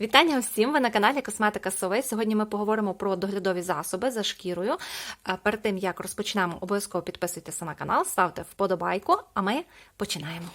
Вітання усім! Ви на каналі Косметика Сови. Сьогодні ми поговоримо про доглядові засоби за шкірою. Перед тим як розпочнемо, обов'язково підписуйтеся на канал, ставте вподобайку, а ми починаємо.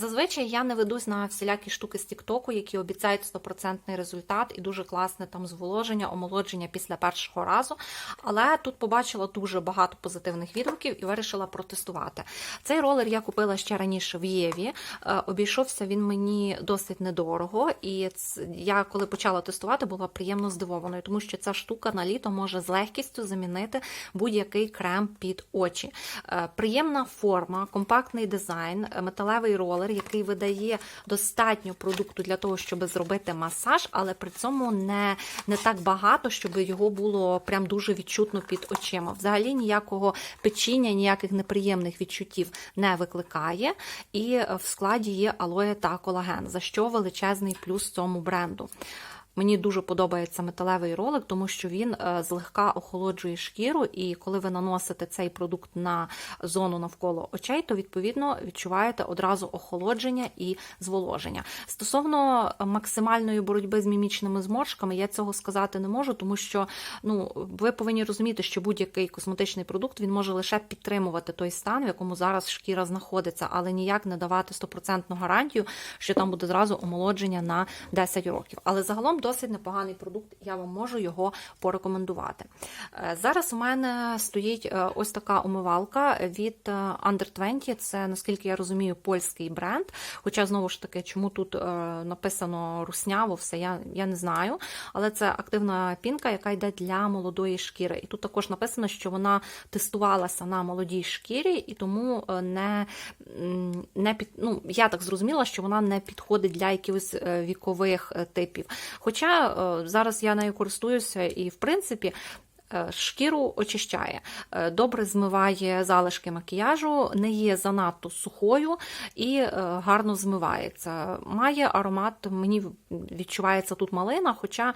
Зазвичай я не ведусь на всілякі штуки з Тіктоку, які обіцяють стопроцентний результат і дуже класне там зволоження, омолодження після першого разу. Але тут побачила дуже багато позитивних відгуків і вирішила протестувати. Цей ролер я купила ще раніше в Єві. Е, Обійшовся він мені досить недорого, і я, коли почала тестувати, була приємно здивованою, тому що ця штука на літо може з легкістю замінити будь-який крем під очі. Е, Приємна форма, компактний дизайн, е, металевий ролер, який видає достатньо продукту для того, щоб зробити масаж, але при цьому не, не так багато, щоб його було прям дуже відчутно під очима. Взагалі ніякого печіння, ніяких неприємних відчуттів не викликає. І е, в складі є алоє та колаген, за що величезний плюс цьому бренду. Мені дуже подобається металевий ролик, тому що він е, злегка охолоджує шкіру, і коли ви наносите цей продукт на зону навколо очей, то відповідно відчуваєте одразу охолодження і зволоження. Стосовно максимальної боротьби з мімічними зморшками, я цього сказати не можу, тому що ну ви повинні розуміти, що будь-який косметичний продукт він може лише підтримувати той стан, в якому зараз шкіра знаходиться, але ніяк не давати стопроцентну гарантію, що там буде зразу омолодження на 10 років. Але загалом досить непоганий продукт, я вам можу його порекомендувати. Е, Зараз у мене стоїть е, ось така умивалка від е, Under 20. Це, наскільки я розумію, польський бренд. Хоча, знову ж таки, чому тут написано русняво, все я, я не знаю. Але це активна пінка, яка йде для молодої шкіри. І тут також написано, що вона тестувалася на молодій шкірі, і тому не, не під, ну, я так зрозуміла, що вона не підходить для якихось вікових типів. Хоча е, зараз я нею користуюся, і в принципі. е, Шкіру очищає, е, добре змиває залишки макіяжу, не є занадто сухою і гарно змивається. Має аромат, мені відчувається тут малина, хоча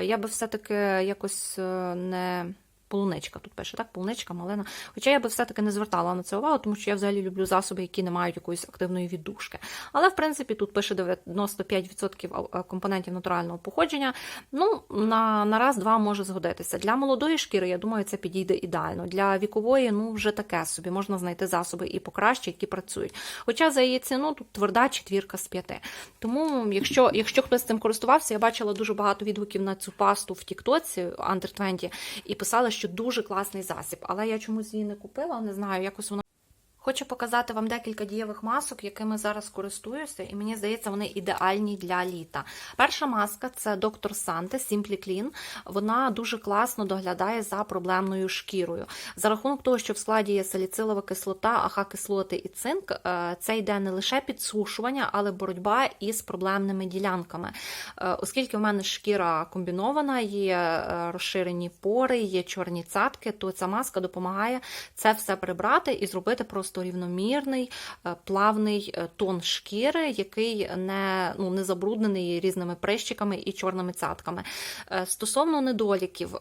я би все-таки якось не. Полуничка тут пише, так? Полуничка, малина. Хоча я би все-таки не звертала на це увагу, тому що я взагалі люблю засоби, які не мають якоїсь активної віддушки. Але, в принципі, тут пише 95% компонентів натурального походження. Ну, на, на раз-два може згодитися. Для молодої шкіри, я думаю, це підійде ідеально. Для вікової, ну, вже таке собі. Можна знайти засоби і покраще, які працюють. Хоча за її ціну тут тверда четвірка з п'яти. Тому, якщо, якщо хтось цим користувався, я бачила дуже багато відгуків на цю пасту в Тіктоці Under 20 і писали, що дуже класний засіб. Але я чомусь її не купила, не знаю, якось вона. Хочу показати вам декілька дієвих масок, якими зараз користуюся, і мені здається, вони ідеальні для літа. Перша маска це доктор Санте Simply Clean. Вона дуже класно доглядає за проблемною шкірою. За рахунок того, що в складі є саліцилова кислота, аха-кислоти і цинк, е, це йде не лише підсушування, але боротьба із проблемними ділянками. Е, Оскільки в мене шкіра комбінована, є е, розширені пори, є чорні цятки, то ця маска допомагає це все прибрати і зробити просто рівномірний, е, плавний е, тон шкіри, який не, ну, не забруднений різними прищиками і чорними цятками. Е, Стосовно недоліків,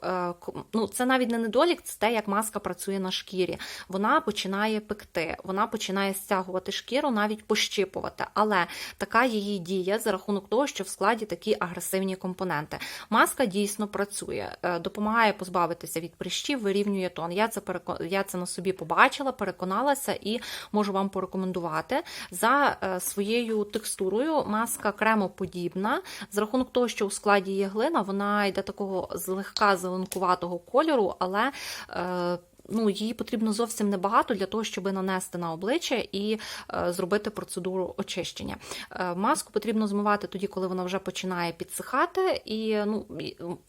ну, це навіть не недолік, це те, як маска працює на шкірі. Вона починає пекти, вона починає стягувати шкіру, навіть пощипувати. Але така її дія за рахунок того, що в складі такі агресивні компоненти. Маска дійсно працює, допомагає позбавитися від прищів, вирівнює тон. Я це переко... я це на собі побачила, переконалася і можу вам порекомендувати. За е, своєю текстурою маска кремоподібна. За рахунок того, що у складі є глина, вона йде такого злегка зеленкуватого кольору, але е, ну, її потрібно зовсім небагато для того, щоб нанести на обличчя і е, зробити процедуру очищення. Е, маску потрібно змивати тоді, коли вона вже починає підсихати. І ну,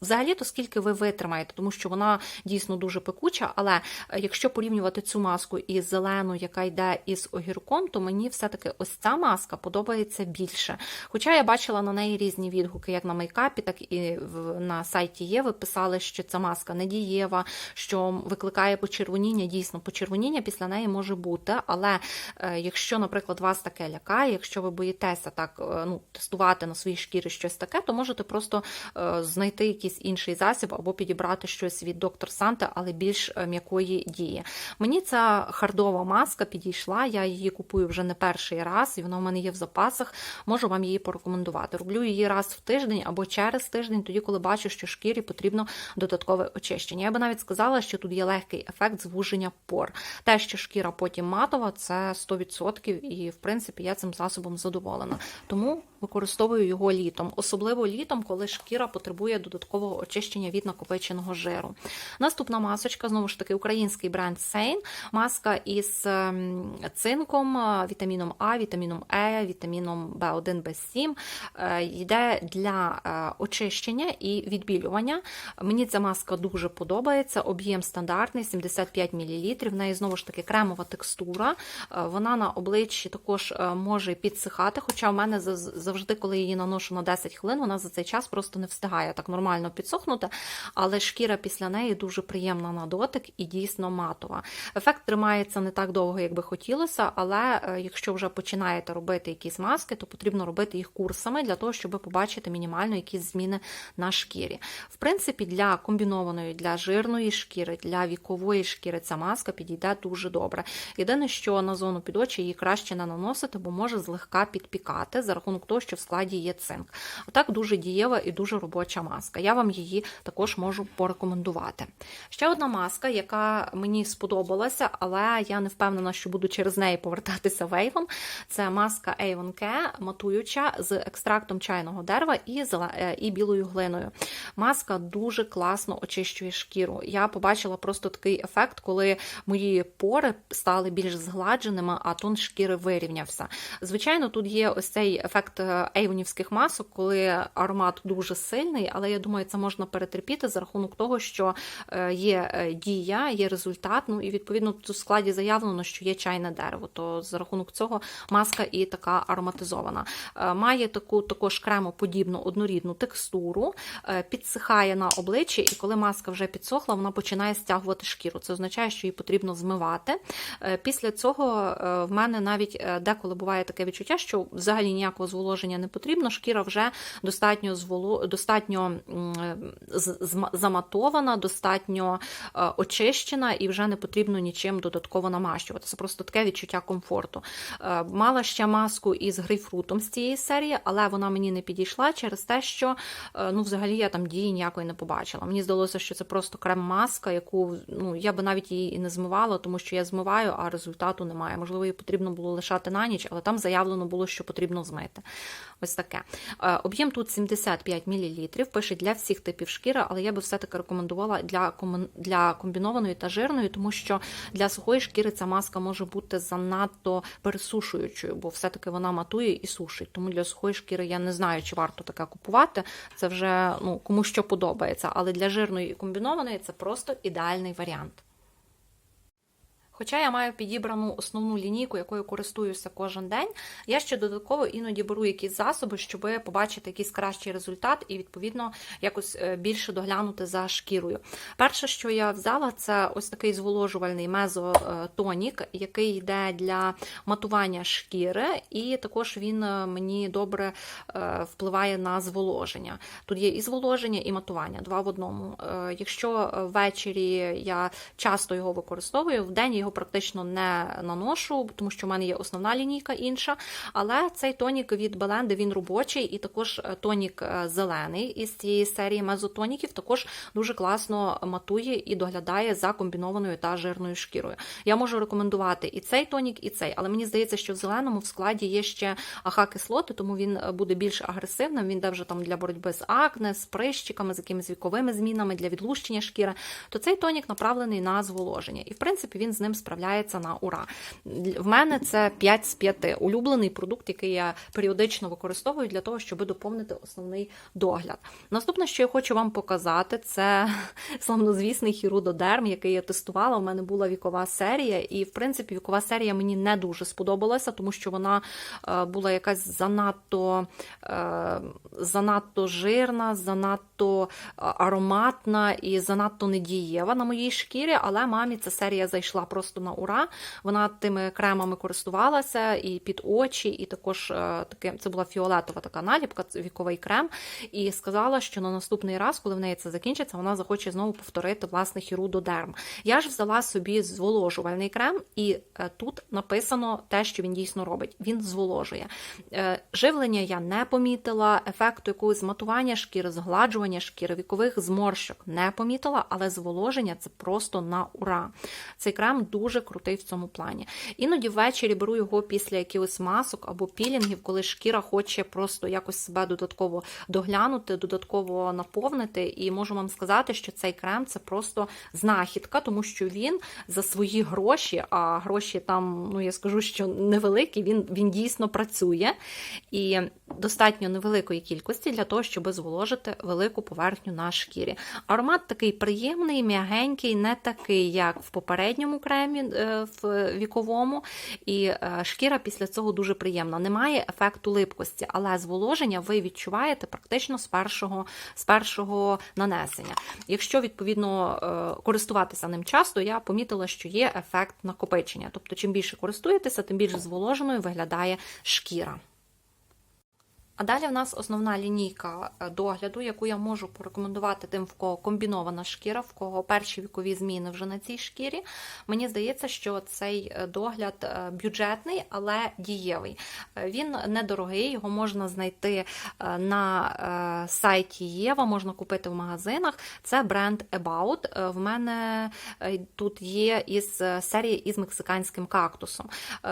взагалі, то скільки ви витримаєте, тому що вона дійсно дуже пекуча. Але е, якщо порівнювати цю маску із зеленою, яка йде із огірком, то мені все-таки ось ця маска подобається більше. Хоча я бачила на неї різні відгуки, як на мейкапі, так і на сайті є. Ви писали, що ця маска не дієва, що викликає почервоніння, дійсно, почервоніння після неї може бути, але е, якщо, наприклад, вас таке лякає, якщо ви боїтеся так е, ну, тестувати на своїй шкірі щось таке, то можете просто е, знайти якийсь інший засіб або підібрати щось від доктор Санте, але більш м'якої дії. Мені ця хардова маска підійшла, я її купую вже не перший раз, і вона в мене є в запасах. Можу вам її порекомендувати. Роблю її раз в тиждень або через тиждень, тоді, коли бачу, що шкірі потрібно додаткове очищення. Я би навіть сказала, що тут є легкий ефект звуження пор. Те, що шкіра потім матова, це 100%, і в принципі я цим засобом задоволена. Тому використовую його літом, особливо літом, коли шкіра потребує додаткового очищення від накопиченого жиру. Наступна масочка, знову ж таки, український бренд Сейн. Маска із ем, цинком, е, вітаміном А, вітаміном Е, вітаміном В1, В7. Е, Йде для е, очищення і відбілювання. Мені ця маска дуже подобається. Об'єм стандартний 75 мл. В неї знову ж таки кремова текстура. Е, Вона на обличчі також е, може підсихати. Хоча в мене завжди, коли її наношу на 10 хвилин, вона за цей час просто не встигає так нормально підсохнути. Але шкіра після неї дуже приємна на дотик і дійсно матова. Ефект тримається не так довго, як би хотілося, але е, якщо вже починаєте робити якісь маски, то потрібно робити їх курсами для того, щоб побачити мінімально якісь зміни на шкірі. В принципі, для комбінованої, для жирної шкіри, для вікової шкіри ця маска підійде дуже добре. Єдине, що на зону під очі її краще не наносити, бо може злегка підпікати за рахунок того, що в складі є цинк. А так дуже дієва і дуже робоча маска. Я вам її також можу порекомендувати. Ще одна маска, яка мені сподобалася, але я не впевнена, що буду через неї повертатися в Avon. Це маска Avon Care, матуюча з екстрактом чайного дерева і, е, і білою глиною. Маска дуже класно очищує шкіру. Я побачила просто такий ефект, коли мої пори стали більш згладженими, а тон шкіри вирівнявся. Звичайно, тут є ось цей ефект е, ейвонівських масок, коли аромат дуже сильний, але я думаю, це можна перетерпіти за рахунок того, що е, є е, дія, є результат. Ну і відповідно тут у складі заявлено, що є чайне дерево. То за рахунок цього маска і така ароматизована. Має таку також кремоподібну однорідну текстуру, підсихає на обличчі, і коли маска вже підсохла, вона починає стягувати шкіру. Це означає, що її потрібно змивати. Е, Після цього е, в мене навіть е, деколи буває таке відчуття, що взагалі ніякого зволоження не потрібно. Шкіра вже достатньо зволо... достатньо заматована, достатньо очищена і вже не потрібно нічим додатково намащувати. Це просто таке відчуття комфорту. Мала ще маску із грейпфрутом з цієї серії, але вона мені не підійшла через те, що ну, взагалі я там дії ніякої не побачила. Мені здалося, що це просто крем-маска, яку ну, я би навіть її і не змивала, тому що я змиваю, а результату немає. Можливо, її потрібно було лишати на ніч, але там заявлено було, що потрібно змити. Ось таке. Е, Об'єм тут 75 мл, пише для всіх типів шкіри, але я би все-таки рекомендувала для, для комбінованої та жирної, тому що для сухої шкіри ця маска може бути занадто пересушуючою, бо все-таки вона матує і сушить. Тому для сухої шкіри я не знаю, чи варто таке купувати. Це вже ну, кому що подобається. Але для жирної і комбінованої це просто ідеальний варіант. Хоча я маю підібрану основну лінійку, якою користуюся кожен день, я ще додатково іноді беру якісь засоби, щоб побачити якийсь кращий результат і, відповідно, якось е, більше доглянути за шкірою. Перше, що я взяла, це ось такий зволожувальний мезотонік, який йде для матування шкіри, і також він е, мені добре е, впливає на зволоження. Тут є і зволоження, і матування, два в одному. Е, Якщо ввечері я часто його використовую, в день я його практично не наношу, тому що в мене є основна лінійка інша. Але цей тонік від Беленди він робочий, і також е, тонік е, зелений із цієї серії мезотоніків також дуже класно матує і доглядає за комбінованою та жирною шкірою. Я можу рекомендувати і цей тонік, і цей, але мені здається, що в зеленому в складі є ще аха-кислоти, тому він е, буде більш агресивним. Він де вже там для боротьби з акне, з прищиками, з якимись віковими змінами для відлущення шкіри. То цей тонік направлений на зволоження, і в принципі він з ним справляється на ура. В мене це 5 з 5. улюблений продукт, який я періодично використовую для того, щоб доповнити основний догляд. Наступне, що я хочу вам показати, це славнозвісний хірудодерм, який я тестувала. У мене була вікова серія, і в принципі вікова серія мені не дуже сподобалася, тому що вона е, була якась занадто е, занадто жирна, занадто ароматна і занадто недієва на моїй шкірі, але мамі ця серія зайшла просто на ура. Вона тими кремами користувалася і під очі, і також е, таке це була фіолетова така наліпка, віковий крем. І сказала, що на наступний раз, коли в неї це закінчиться, вона захоче знову повторити власне хірудодерм. Я ж взяла собі зволожувальний крем, і е, тут написано те, що він дійсно робить. Він зволожує. Е, Живлення я не помітила, ефекту якогось зматування шкіри, згладжування шкіри, вікових зморщок не помітила, але зволоження це просто на ура. Цей крем дуже крутий в цьому плані. Іноді ввечері беру його після якихось масок або пілінгів, коли шкіра хоче просто якось себе додатково доглянути, додатково наповнити. І можу вам сказати, що цей крем це просто знахідка, тому що він за свої гроші, а гроші там, ну я скажу, що невеликі, він, він дійсно працює. І достатньо невеликої кількості для того, щоб зволожити велику поверхню на шкірі. Аромат такий приємний, м'ягенький, не такий, як в попередньому кремі е, в віковому. І е, шкіра після цього дуже приємна. Немає ефекту липкості, але зволоження ви відчуваєте практично з першого, з першого нанесення. Якщо відповідно е, користуватися ним часто, я помітила, що є ефект накопичення. Тобто, чим більше користуєтеся, тим більш зволоженою виглядає шкіра. А далі в нас основна лінійка е, догляду, яку я можу порекомендувати тим, в кого комбінована шкіра, в кого перші вікові зміни вже на цій шкірі. Мені здається, що цей е, догляд е, бюджетний, але дієвий. Він недорогий, його можна знайти на сайті Єва, можна купити в магазинах. Це бренд About. В мене тут є із серії із мексиканським кактусом.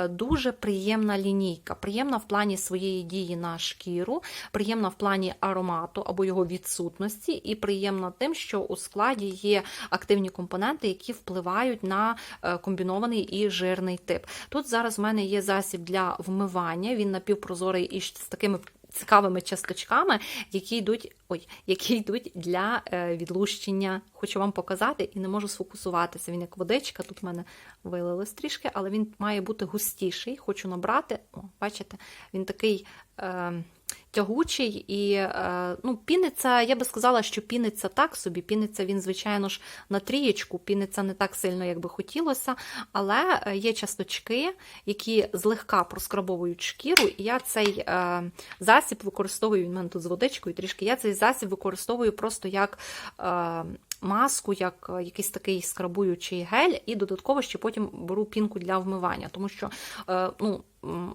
Дуже приємна лінійка, приємна в плані своєї дії на шкірі шкіру, приємна в плані аромату або його відсутності, і приємна тим, що у складі є активні компоненти, які впливають на е, комбінований і жирний тип. Тут зараз в мене є засіб для вмивання, він напівпрозорий і з такими. Цікавими часточками, які йдуть ой, які йдуть для е, відлущення. Хочу вам показати і не можу сфокусуватися. Він як водичка, тут в мене вилилось трішки, але він має бути густіший. Хочу набрати. О, бачите, він такий. Е, тягучий і е, ну, піниться, я би сказала, що піниться так собі. Піниться він, звичайно ж, на трієчку, піниться не так сильно, як би хотілося, але е, є часточки, які злегка проскрабовують шкіру, і я цей е, засіб використовую, він мене тут з водичкою трішки. Я цей засіб використовую просто як маску, як якийсь такий скрабуючий гель, і додатково ще потім беру пінку для вмивання, тому що ну,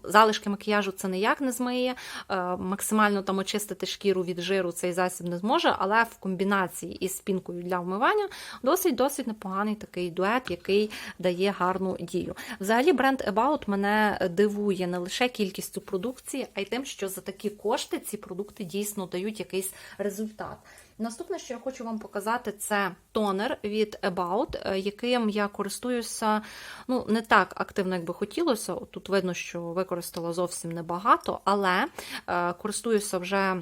залишки макіяжу це ніяк не змиє, е, максимально там очистити шкіру від жиру цей засіб не зможе, але в комбінації із пінкою для вмивання досить-досить непоганий такий дует, який дає гарну дію. Взагалі, бренд About мене дивує не лише кількістю продукції, а й тим, що за такі кошти ці продукти дійсно дають якийсь результат. Наступне, що я хочу вам показати, це тонер від About, е, яким я користуюся ну, не так активно, як би хотілося. Тут видно, що використала зовсім небагато, але е, користуюся вже.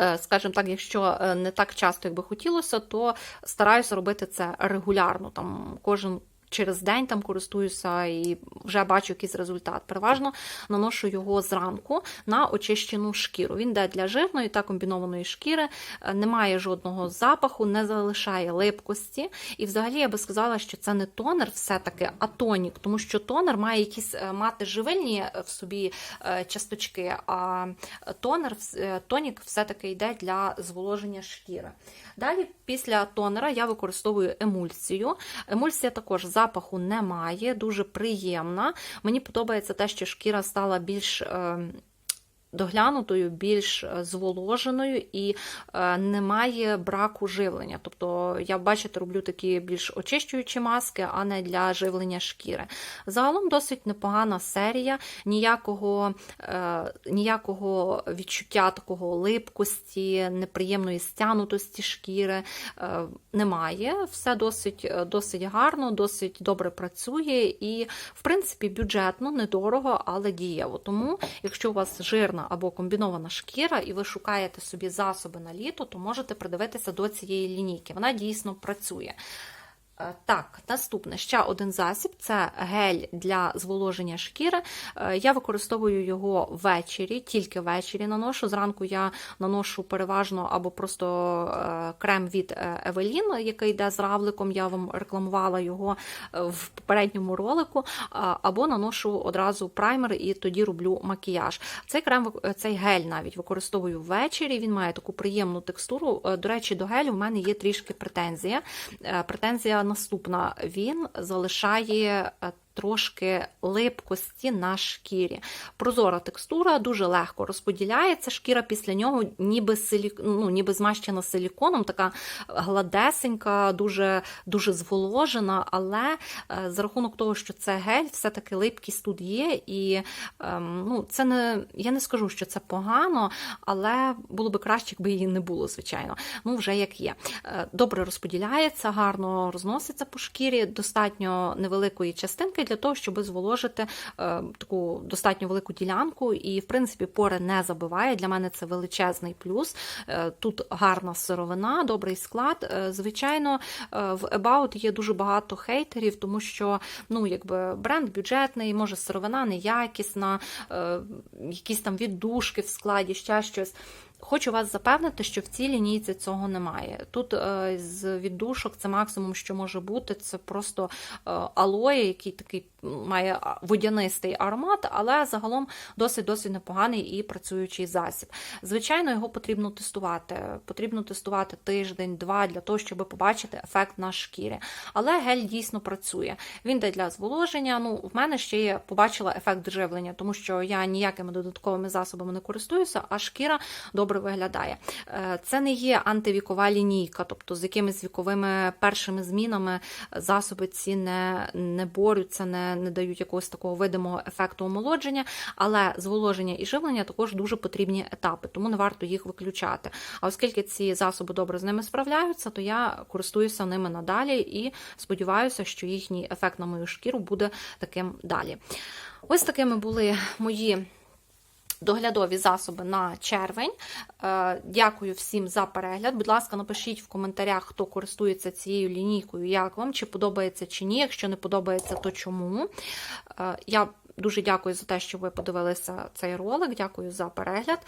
Е, скажімо так, якщо не так часто, як би хотілося, то стараюся робити це регулярно. Там Кожен через день там користуюся і вже бачу якийсь результат. Переважно наношу його зранку на очищену шкіру. Він йде для жирної та комбінованої шкіри, е, немає жодного запаху, не залишає липкості. І взагалі я би сказала, що це не тонер, все-таки, а тонік, тому що тонер має якісь е, мати живильні е, в собі часточки, а тонер, тонік все-таки йде для зволоження шкіри. Далі, після тонера, я використовую емульсію. Емульсія також запаху немає, дуже приємна. Мені подобається те, що шкіра стала більш. Доглянутою, більш е, зволоженою і е, немає браку живлення. Тобто, я, бачите, роблю такі більш очищуючі маски, а не для живлення шкіри. Загалом досить непогана серія, ніякого е, ніякого відчуття такого липкості, неприємної стянутості шкіри немає. Все досить, досить гарно, досить добре працює і, в принципі, бюджетно, недорого, але дієво. Тому, якщо у вас жирна або комбінована шкіра, і ви шукаєте собі засоби на літо, то можете придивитися до цієї лінійки. Вона дійсно працює. Е, Так, наступне ще один засіб це гель для зволоження шкіри. Е, Я використовую його ввечері, тільки ввечері наношу. Зранку я наношу переважно або просто е, крем від Евелін, який йде з равликом. Я вам рекламувала його в попередньому ролику, або наношу одразу праймер і тоді роблю макіяж. Цей крем, цей гель навіть використовую ввечері. Він має таку приємну текстуру. До речі, до гелю в мене є трішки претензія. Претензія наступна: він залишає. Е, Трошки липкості на шкірі. Прозора текстура дуже легко розподіляється. Шкіра після нього ніби силі... ну, ніби змащена силіконом, така гладесенька, дуже, дуже зволожена, але е, за рахунок того, що це гель, все-таки липкість тут є. І ем, ну, це не я не скажу, що це погано, але було би краще, якби її не було, звичайно. Ну, вже як є. Е, Добре розподіляється, гарно розноситься по шкірі, достатньо невеликої частинки для того, щоб зволожити е, таку достатньо велику ділянку. І, в принципі, пори не забиває. Для мене це величезний плюс. Е, Тут гарна сировина, добрий склад. Е, Звичайно, в About є дуже багато хейтерів, тому що ну, якби бренд бюджетний, може сировина неякісна, якісь там віддушки в складі, ще щось. Хочу вас запевнити, що в цій лінійці цього немає. Тут е, з віддушок це максимум, що може бути, це просто е, алоє, який такий має водянистий аромат, але загалом досить досить непоганий і працюючий засіб. Звичайно, його потрібно тестувати. Потрібно тестувати тиждень-два для того, щоб побачити ефект на шкірі. Але гель дійсно працює. Він йде для зволоження. Ну, в мене ще є побачила ефект живлення, тому що я ніякими додатковими засобами не користуюся, а шкіра добре виглядає. Е, Це не є антивікова лінійка, тобто з якимись віковими першими змінами засоби ці не, не борються, не, не дають якогось такого видимого ефекту омолодження, але зволоження і живлення також дуже потрібні етапи, тому не варто їх виключати. А оскільки ці засоби добре з ними справляються, то я користуюся ними надалі і сподіваюся, що їхній ефект на мою шкіру буде таким далі. Ось такими були мої. Доглядові засоби на червень. Е, Дякую всім за перегляд. Будь ласка, напишіть в коментарях, хто користується цією лінійкою, як вам, чи подобається чи ні. Якщо не подобається, то чому. Е, Я дуже дякую за те, що ви подивилися цей ролик. Дякую за перегляд.